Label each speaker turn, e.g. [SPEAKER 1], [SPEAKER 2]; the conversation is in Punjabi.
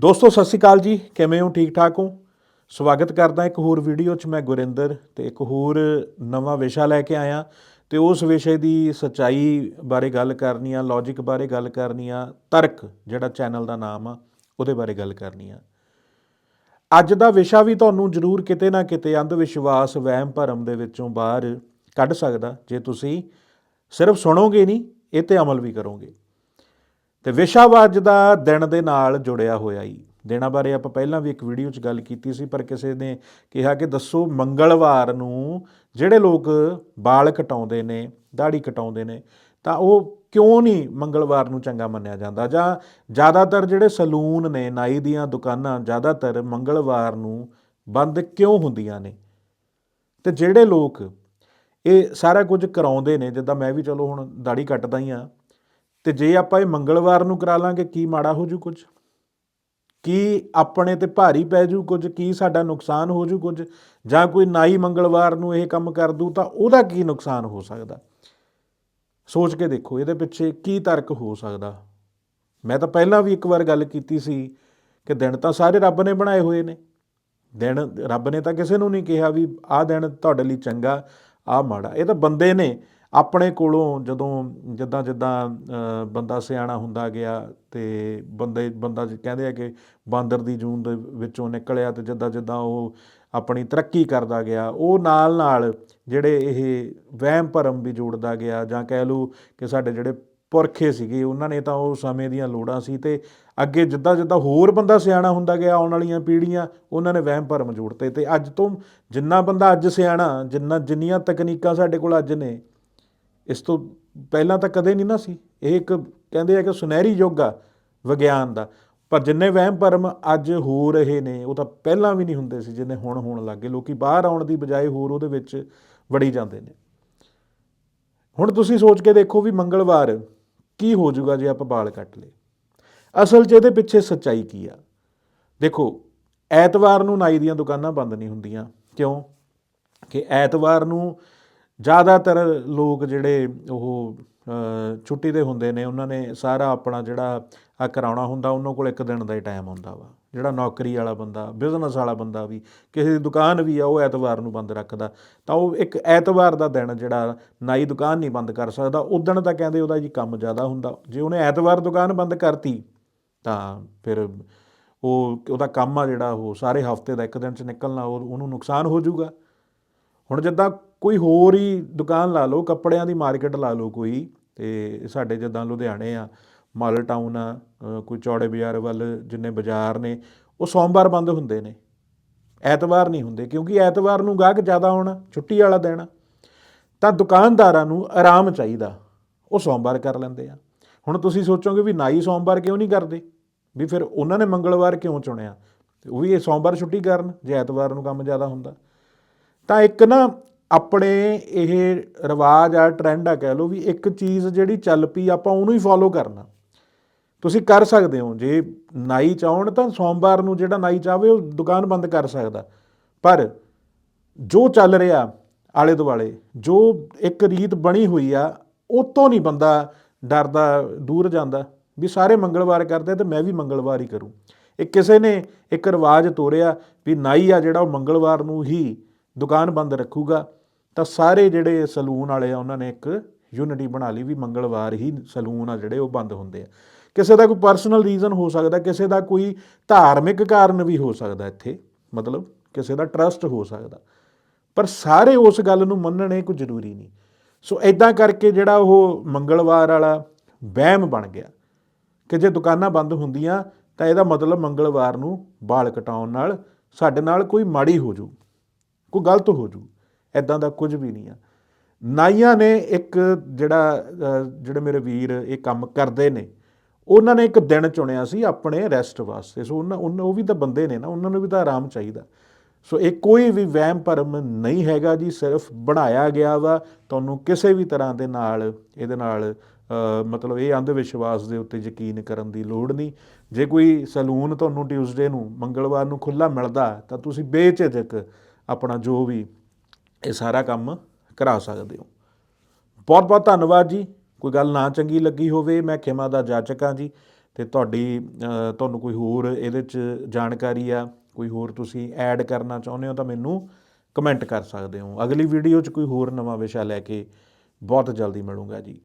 [SPEAKER 1] ਦੋਸਤੋ, ਸਤਿ ਸ਼੍ਰੀ ਅਕਾਲ ਜੀ। ਕਿਵੇਂ ਹੋ? ਠੀਕ ਠਾਕ ਹੋ? ਸਵਾਗਤ ਕਰਦਾ ਇੱਕ ਹੋਰ ਵੀਡੀਓ 'ਚ ਮੈਂ ਗੁਰਿੰਦਰ ਤੇ ਇੱਕ ਹੋਰ ਨਵਾਂ ਵਿਸ਼ਾ ਲੈ ਕੇ ਆਇਆ ਤੇ ਉਸ ਵਿਸ਼ੇ ਦੀ ਸਚਾਈ ਬਾਰੇ ਗੱਲ ਕਰਨੀ ਆ ਲੌਜੀਕ ਬਾਰੇ ਗੱਲ ਕਰਨੀ ਆ ਤਰਕ, ਜਿਹੜਾ ਚੈਨਲ ਦਾ ਨਾਮ ਆ, ਉਹਦੇ ਬਾਰੇ ਗੱਲ ਕਰਨੀ ਆ ਅੱਜ ਦਾ ਵਿਸ਼ਾ ਵੀ ਤੁਹਾਨੂੰ ਜ਼ਰੂਰ ਕਿਤੇ ਨਾ ਕਿਤੇ ਅੰਧ ਵਿਸ਼ਵਾਸ ਵਹਿਮ ਭਰਮ ਦੇ ਵਿੱਚੋਂ ਬਾਹਰ ਕੱਢ ਸਕਦਾ, ਜੇ ਤੁਸੀਂ ਸਿਰਫ ਸੁਣੋਗੇ ਨਹੀਂ, ਇਹ ਤੇ ਅਮਲ ਵੀ ਕਰੋਗੇ। ਤੇ ਵਿਸ਼ਾਵਾਜ ਦਾ ਦਿਨ ਦੇ ਨਾਲ ਜੁੜਿਆ ਹੋਇਆ ਹੀ ਦਿਨਾਂ ਬਾਰੇ ਆਪਾਂ ਪਹਿਲਾਂ ਵੀ ਇੱਕ ਵੀਡੀਓ 'ਚ ਗੱਲ ਕੀਤੀ ਸੀ, ਪਰ ਕਿਸੇ ਨੇ ਕਿਹਾ ਕਿ ਦੱਸੋ ਮੰਗਲਵਾਰ ਨੂੰ ਜਿਹੜੇ ਲੋਕ ਵਾਲ ਕਟਾਉਂਦੇ ਨੇ ਦਾੜੀ ਕਟਾਉਂਦੇ ਨੇ, ਤਾਂ ਉਹ ਕਿਉਂ ਨਹੀਂ ਮੰਗਲਵਾਰ ਨੂੰ ਚੰਗਾ ਮੰਨਿਆ ਜਾਂਦਾ? ਜਾਂ ਜ਼ਿਆਦਾਤਰ ਜਿਹੜੇ ਸਲੂਨ ਨੇ, ਨਾਈ ਦੀਆਂ ਦੁਕਾਨਾਂ ਜ਼ਿਆਦਾਤਰ ਮੰਗਲਵਾਰ ਨੂੰ ਬੰਦ ਕਿਉਂ ਹੁੰਦੀਆਂ ਨੇ? ਤੇ ਜਿਹੜੇ ਲੋਕ ਇਹ ਸਾਰਾ ਕੁਝ ਕਰਾਉਂਦੇ ਨੇ, ਜਿੱਦਾਂ ਮੈਂ ਵੀ ਚਲੋ ਹੁਣ ਦਾੜੀ ਕੱਟਦਾ ਹੀ ਆ ਤੇ ਜੇ ਆਪਾਂ ਇਹ ਮੰਗਲਵਾਰ ਨੂੰ ਕਰਾ ਲਾਂਗੇ, ਕੀ ਮਾੜਾ ਹੋ ਜੂ ਕੁਝ? ਕੀ ਆਪਣੇ ਤੇ ਭਾਰੀ ਪੈ ਜੂ ਕੁਝ? ਕੀ ਸਾਡਾ ਨੁਕਸਾਨ ਹੋ ਜੂ ਕੁਝ? ਜਾਂ ਕੋਈ ਨਾਈ ਮੰਗਲਵਾਰ ਨੂੰ ਇਹ ਕੰਮ ਕਰ ਦੂ ਤਾਂ ਉਹਦਾ ਕੀ ਨੁਕਸਾਨ ਹੋ ਸਕਦਾ? ਸੋਚ ਕੇ ਦੇਖੋ, ਇਹਦੇ ਪਿੱਛੇ ਕੀ ਤਰਕ ਹੋ ਸਕਦਾ? ਮੈਂ ਤਾਂ ਪਹਿਲਾਂ ਵੀ ਇੱਕ ਵਾਰ ਗੱਲ ਕੀਤੀ ਸੀ ਕਿ ਦਿਨ ਤਾਂ ਸਾਰੇ ਰੱਬ ਨੇ ਬਣਾਏ ਹੋਏ ਨੇ। ਦਿਨ, ਰੱਬ ਨੇ ਤਾਂ ਕਿਸੇ ਨੂੰ ਨਹੀਂ ਕਿਹਾ ਵੀ ਆਹ ਦਿਨ ਤੁਹਾਡੇ ਲਈ ਚੰਗਾ, ਆਹ ਮਾੜਾ। ਇਹ ਤਾਂ ਬੰਦੇ ਨੇ ਆਪਣੇ ਕੋਲੋਂ ਜਦੋਂ ਜਿੱਦਾਂ ਜਿੱਦਾਂ ਬੰਦਾ ਸਿਆਣਾ ਹੁੰਦਾ ਗਿਆ ਤੇ ਬੰਦੇ, ਬੰਦਾ ਕਹਿੰਦੇ ਆ ਕਿ ਬਾਂਦਰ ਦੀ ਜੂਨ ਦੇ ਵਿੱਚੋਂ ਨਿਕਲਿਆ ਤੇ ਜਿੱਦਾਂ ਜਿੱਦਾਂ ਉਹ ਆਪਣੀ ਤਰੱਕੀ ਕਰਦਾ ਗਿਆ, ਉਹ ਨਾਲ ਨਾਲ ਜਿਹੜੇ ਇਹ ਵਹਿਮ ਭਰਮ ਵੀ ਜੋੜਦਾ ਗਿਆ ਜਾਂ ਕਹਿ ਲਓ ਕਿ ਸਾਡੇ ਜਿਹੜੇ ਪੁਰਖੇ ਸੀਗੇ, ਉਹਨਾਂ ਨੇ ਤਾਂ ਉਹ ਸਮੇਂ ਦੀਆਂ ਲੋੜਾਂ ਸੀ ਤੇ ਅੱਗੇ ਜਿੱਦਾਂ ਜਿੱਦਾਂ ਹੋਰ ਬੰਦਾ ਸਿਆਣਾ ਹੁੰਦਾ ਗਿਆ, ਆਉਣ ਵਾਲੀਆਂ ਪੀੜ੍ਹੀਆਂ, ਉਹਨਾਂ ਨੇ ਵਹਿਮ ਭਰਮ ਜੋੜਤੇ ਤੇ ਅੱਜ ਤੋਂ ਜਿੰਨਾ ਬੰਦਾ ਅੱਜ ਸਿਆਣਾ, ਜਿੰਨਾ, ਜਿੰਨੀਆਂ ਤਕਨੀਕਾਂ ਸਾਡੇ ਕੋਲ ਅੱਜ ਨੇ ਇਸ ਤੋਂ ਪਹਿਲਾਂ ਤਾਂ ਕਦੇ ਨਹੀਂ ਨਾ ਸੀ। ਇਹ ਇੱਕ ਕਹਿੰਦੇ ਆ ਕਿ ਸੁਨਹਿਰੀ ਯੁੱਗ ਆ, ਵਿਗਿਆਨ ਦਾ। ਪਰ ਜਿੰਨੇ ਵਹਿਮ ਭਰਮ ਅੱਜ ਹੋ ਰਹੇ ਨੇ, ਉਹ ਤਾਂ ਪਹਿਲਾਂ ਵੀ ਨਹੀਂ ਹੁੰਦੇ ਸੀ, ਜਿੰਨੇ ਹੁਣ ਹੋਣ ਲੱਗੇ ਲੋਕੀ ਬਾਹਰ ਆਉਣ ਦੀ ਬਜਾਏ ਹੋਰ ਉਹਦੇ ਵਿੱਚ ਵੜੀ ਜਾਂਦੇ ਨੇ। ਹੁਣ ਤੁਸੀਂ ਸੋਚ ਕੇ ਦੇਖੋ ਵੀ ਮੰਗਲਵਾਰ ਕੀ ਹੋ ਜਾਊਗਾ ਜੇ ਆਪਾਂ ਬਾਲ ਕੱਟ ਲਏ। ਅਸਲ 'ਚ ਇਹਦੇ ਪਿੱਛੇ ਸੱਚਾਈ ਕੀ ਆ? ਦੇਖੋ, ਐਤਵਾਰ ਨੂੰ ਨਾਈ ਦੀਆਂ ਦੁਕਾਨਾਂ ਬੰਦ ਨਹੀਂ ਹੁੰਦੀਆਂ। ਕਿਉਂ? ਕਿ ਐਤਵਾਰ ਨੂੰ ਜ਼ਿਆਦਾਤਰ ਲੋਕ ਜਿਹੜੇ ਉਹ ਛੁੱਟੀ ਦੇ ਹੁੰਦੇ ਨੇ, ਉਹਨਾਂ ਨੇ ਸਾਰਾ ਆਪਣਾ ਜਿਹੜਾ ਆ ਕਰਾਉਣਾ ਹੁੰਦਾ, ਉਹਨਾਂ ਕੋਲ ਇੱਕ ਦਿਨ ਦਾ ਹੀ ਟਾਈਮ ਹੁੰਦਾ ਵਾ। ਜਿਹੜਾ ਨੌਕਰੀ ਵਾਲਾ ਬੰਦਾ ਬਿਜ਼ਨਸ ਵਾਲਾ ਬੰਦਾ ਵੀ, ਕਿਸੇ ਦੀ ਦੁਕਾਨ ਵੀ ਆ, ਉਹ ਐਤਵਾਰ ਨੂੰ ਬੰਦ ਰੱਖਦਾ। ਤਾਂ ਉਹ ਇੱਕ ਐਤਵਾਰ ਦਾ ਦਿਨ ਜਿਹੜਾ ਨਾਈ ਦੁਕਾਨ ਨਹੀਂ ਬੰਦ ਕਰ ਸਕਦਾ ਉਦਣ ਤਾਂ ਕਹਿੰਦੇ ਉਹਦਾ ਜੀ ਕੰਮ ਜ਼ਿਆਦਾ ਹੁੰਦਾ। ਜੇ ਉਹਨੇ ਐਤਵਾਰ ਦੁਕਾਨ ਬੰਦ ਕਰਤੀ, ਤਾਂ ਫਿਰ ਉਹ, ਉਹਦਾ ਕੰਮ ਆ ਜਿਹੜਾ, ਉਹ ਸਾਰੇ ਹਫ਼ਤੇ ਦਾ ਇੱਕ ਦਿਨ ਚ ਨਿਕਲਣਾ, ਉਹ, ਉਹਨੂੰ ਨੁਕਸਾਨ ਹੋ ਜਾਊਗਾ। ਹੁਣ ਜਿੱਦਾਂ ਕੋਈ ਹੋਰ ਹੀ ਦੁਕਾਨ ਲਾ ਲਓ, ਕੱਪੜਿਆਂ ਦੀ ਮਾਰਕੀਟ ਲਾ ਲਓ ਕੋਈ, ਤੇ ਸਾਡੇ ਜਿੱਦਾਂ ਲੁਧਿਆਣੇ ਆ, ਮਾਲ ਟਾਊਨ ਆ ਕੋਈ ਚੌੜੇ ਬਾਜ਼ਾਰ ਵੱਲ ਜਿੰਨੇ ਬਾਜ਼ਾਰ ਨੇ, ਉਹ ਸੋਮਵਾਰ ਬੰਦ ਹੁੰਦੇ ਨੇ। ਐਤਵਾਰ ਨਹੀਂ ਹੁੰਦੇ, ਕਿਉਂਕਿ ਐਤਵਾਰ ਨੂੰ ਗਾਹਕ ਜ਼ਿਆਦਾ ਆਉਣਾ, ਛੁੱਟੀ ਵਾਲਾ ਦੇਣਾ ਤਾਂ ਦੁਕਾਨਦਾਰਾਂ ਨੂੰ ਆਰਾਮ ਚਾਹੀਦਾ, ਉਹ ਸੋਮਵਾਰ ਕਰ ਲੈਂਦੇ ਆ। ਹੁਣ ਤੁਸੀਂ ਸੋਚੋਗੇ ਵੀ ਨਾਈ ਸੋਮਵਾਰ ਕਿਉਂ ਨਹੀਂ ਕਰਦੇ? ਵੀ ਫਿਰ ਉਹਨਾਂ ਨੇ ਮੰਗਲਵਾਰ ਕਿਉਂ ਚੁਣਿਆ? ਤੇ ਉਹ ਵੀ ਇਹ ਸੋਮਵਾਰ ਛੁੱਟੀ ਕਰਨ, ਜੇ ਐਤਵਾਰ ਨੂੰ ਕੰਮ ਜ਼ਿਆਦਾ ਹੁੰਦਾ। ਤਾਂ ਇੱਕ ਨਾ ਆਪਣੇ ਇਹ ਰਿਵਾਜ ਆ ਟ੍ਰੈਂਡ ਆ ਕਹਿ ਲਓ ਵੀ ਇੱਕ ਚੀਜ਼ ਜਿਹੜੀ ਚੱਲ ਪਈ, ਆਪਾਂ ਉਹਨੂੰ ਹੀ ਫੋਲੋ ਕਰਨਾ। ਤੁਸੀਂ ਕਰ ਸਕਦੇ ਹੋ। ਜੇ ਨਾਈ ਚਾਹਣ ਤਾਂ ਸੋਮਵਾਰ ਨੂੰ ਜਿਹੜਾ ਨਾਈ ਚਾਹਵੇ, ਉਹ ਦੁਕਾਨ ਬੰਦ ਕਰ ਸਕਦਾ। ਪਰ ਜੋ ਚੱਲ ਰਿਹਾ ਆਲੇ ਦੁਆਲੇ, ਜੋ ਇੱਕ ਰੀਤ ਬਣੀ ਹੋਈ ਆ ਉਹ ਤੋਂ ਨਹੀਂ ਬੰਦਾ ਡਰਦਾ, ਦੂਰ ਜਾਂਦਾ ਵੀ ਸਾਰੇ ਮੰਗਲਵਾਰ ਕਰਦੇ ਤੇ ਮੈਂ ਵੀ ਮੰਗਲਵਾਰ ਹੀ ਕਰੂੰ। ਇਹ ਕਿਸੇ ਨੇ ਇੱਕ ਰਿਵਾਜ ਤੋਰਿਆ ਵੀ ਨਾਈ ਆ ਜਿਹੜਾ ਉਹ ਮੰਗਲਵਾਰ ਨੂੰ ਹੀ ਦੁਕਾਨ ਬੰਦ ਰੱਖੂਗਾ, ਤਾਂ ਸਾਰੇ ਜਿਹੜੇ ਸਲੂਨ ਵਾਲੇ ਆ, ਉਹਨਾਂ ਨੇ ਇੱਕ ਯੂਨਿਟੀ ਬਣਾ ਲਈ ਵੀ ਮੰਗਲਵਾਰ ਹੀ ਸਲੂਨ ਆ ਜਿਹੜੇ ਉਹ ਬੰਦ ਹੁੰਦੇ ਆ। ਕਿਸੇ ਦਾ ਕੋਈ ਪਰਸਨਲ ਰੀਜ਼ਨ ਹੋ ਸਕਦਾ, ਕਿਸੇ ਦਾ ਕੋਈ ਧਾਰਮਿਕ ਕਾਰਨ ਵੀ ਹੋ ਸਕਦਾ ਇੱਥੇ, ਮਤਲਬ ਕਿਸੇ ਦਾ ਟਰਸਟ ਹੋ ਸਕਦਾ। ਪਰ ਸਾਰੇ ਉਸ ਗੱਲ ਨੂੰ ਮੰਨਣੇ ਕੋਈ ਜ਼ਰੂਰੀ ਨਹੀਂ। ਸੋ ਐਦਾਂ ਕਰਕੇ ਜਿਹੜਾ ਉਹ ਮੰਗਲਵਾਰ ਵਾਲਾ ਵਹਿਮ ਬਣ ਗਿਆ ਕਿ ਜੇ ਦੁਕਾਨਾਂ ਬੰਦ ਹੁੰਦੀਆਂ, ਤਾਂ ਇਹਦਾ ਮਤਲਬ ਮੰਗਲਵਾਰ ਨੂੰ ਬਾਲ ਕਟਾਉਣ ਨਾਲ ਸਾਡੇ ਨਾਲ ਕੋਈ ਮਾੜੀ ਹੋ ਜੂ। ਕੋਈ ਗਲਤ ਹੋ ਜੂ ਐਦਾਂ ਦਾ ਕੁਝ ਵੀ ਨਹੀਂ ਆ। ਨਾਈਆਂ ਨੇ ਇੱਕ ਜਿਹੜਾ ਜਿਹੜੇ ਮੇਰੇ ਵੀਰ ਇਹ ਕੰਮ ਕਰਦੇ ਨੇ, ਉਹਨਾਂ ਨੇ ਇੱਕ ਦਿਨ ਚੁਣਿਆ ਸੀ ਆਪਣੇ ਰੈਸਟ ਵਾਸਤੇ। ਸੋ ਉਹਨਾਂ ਉਹ ਵੀ ਤਾਂ ਬੰਦੇ ਨੇ ਨਾ, ਉਹਨਾਂ ਨੂੰ ਵੀ ਤਾਂ ਆਰਾਮ ਚਾਹੀਦਾ। ਸੋ ਇਹ ਕੋਈ ਵੀ ਵਹਿਮ ਭਰਮ ਨਹੀਂ ਹੈਗਾ ਜੀ, ਸਿਰਫ ਬਣਾਇਆ ਗਿਆ ਵਾ, ਤੁਹਾਨੂੰ ਕਿਸੇ ਵੀ ਤਰ੍ਹਾਂ ਦੇ ਨਾਲ, ਇਹਦੇ ਨਾਲ ਮਤਲਬ ਇਹ ਅੰਧ ਵਿਸ਼ਵਾਸ ਦੇ ਉੱਤੇ ਯਕੀਨ ਕਰਨ ਦੀ ਲੋੜ ਨਹੀਂ। ਜੇ ਕੋਈ ਸਲੂਨ ਤੁਹਾਨੂੰ ਟਿਊਜ਼ਡੇ ਨੂੰ, ਮੰਗਲਵਾਰ ਨੂੰ ਖੁੱਲਾ ਮਿਲਦਾ, ਤਾਂ ਤੁਸੀਂ ਬੇਝਿਜਕ ਆਪਣਾ ਜੋ ਵੀ ਇਹ ਸਾਰਾ ਕੰਮ ਕਰਾ ਸਕਦੇ ਹੋ। ਬਹੁਤ ਬਹੁਤ ਧੰਨਵਾਦ ਜੀ। ਕੋਈ ਗੱਲ ਨਾ ਚੰਗੀ ਲੱਗੀ ਹੋਵੇ, ਮੈਂ ਖਿਮਾ ਦਾ ਜਾਚਕ ਹਾਂ ਜੀ ਤੇ ਤੁਹਾਡੀ ਤੁਹਾਨੂੰ ਕੋਈ ਹੋਰ ਇਹਦੇ 'ਚ ਜਾਣਕਾਰੀ ਆ, ਕੋਈ ਹੋਰ ਤੁਸੀਂ ਐਡ ਕਰਨਾ ਚਾਹੁੰਦੇ ਹੋ ਤਾਂ ਮੈਨੂੰ ਕਮੈਂਟ ਕਰ ਸਕਦੇ ਹੋ। ਅਗਲੀ ਵੀਡੀਓ 'ਚ ਕੋਈ ਹੋਰ ਨਵਾਂ ਵਿਸ਼ਾ ਲੈ ਕੇ ਬਹੁਤ ਜਲਦੀ ਮਿਲੂੰਗਾ ਜੀ।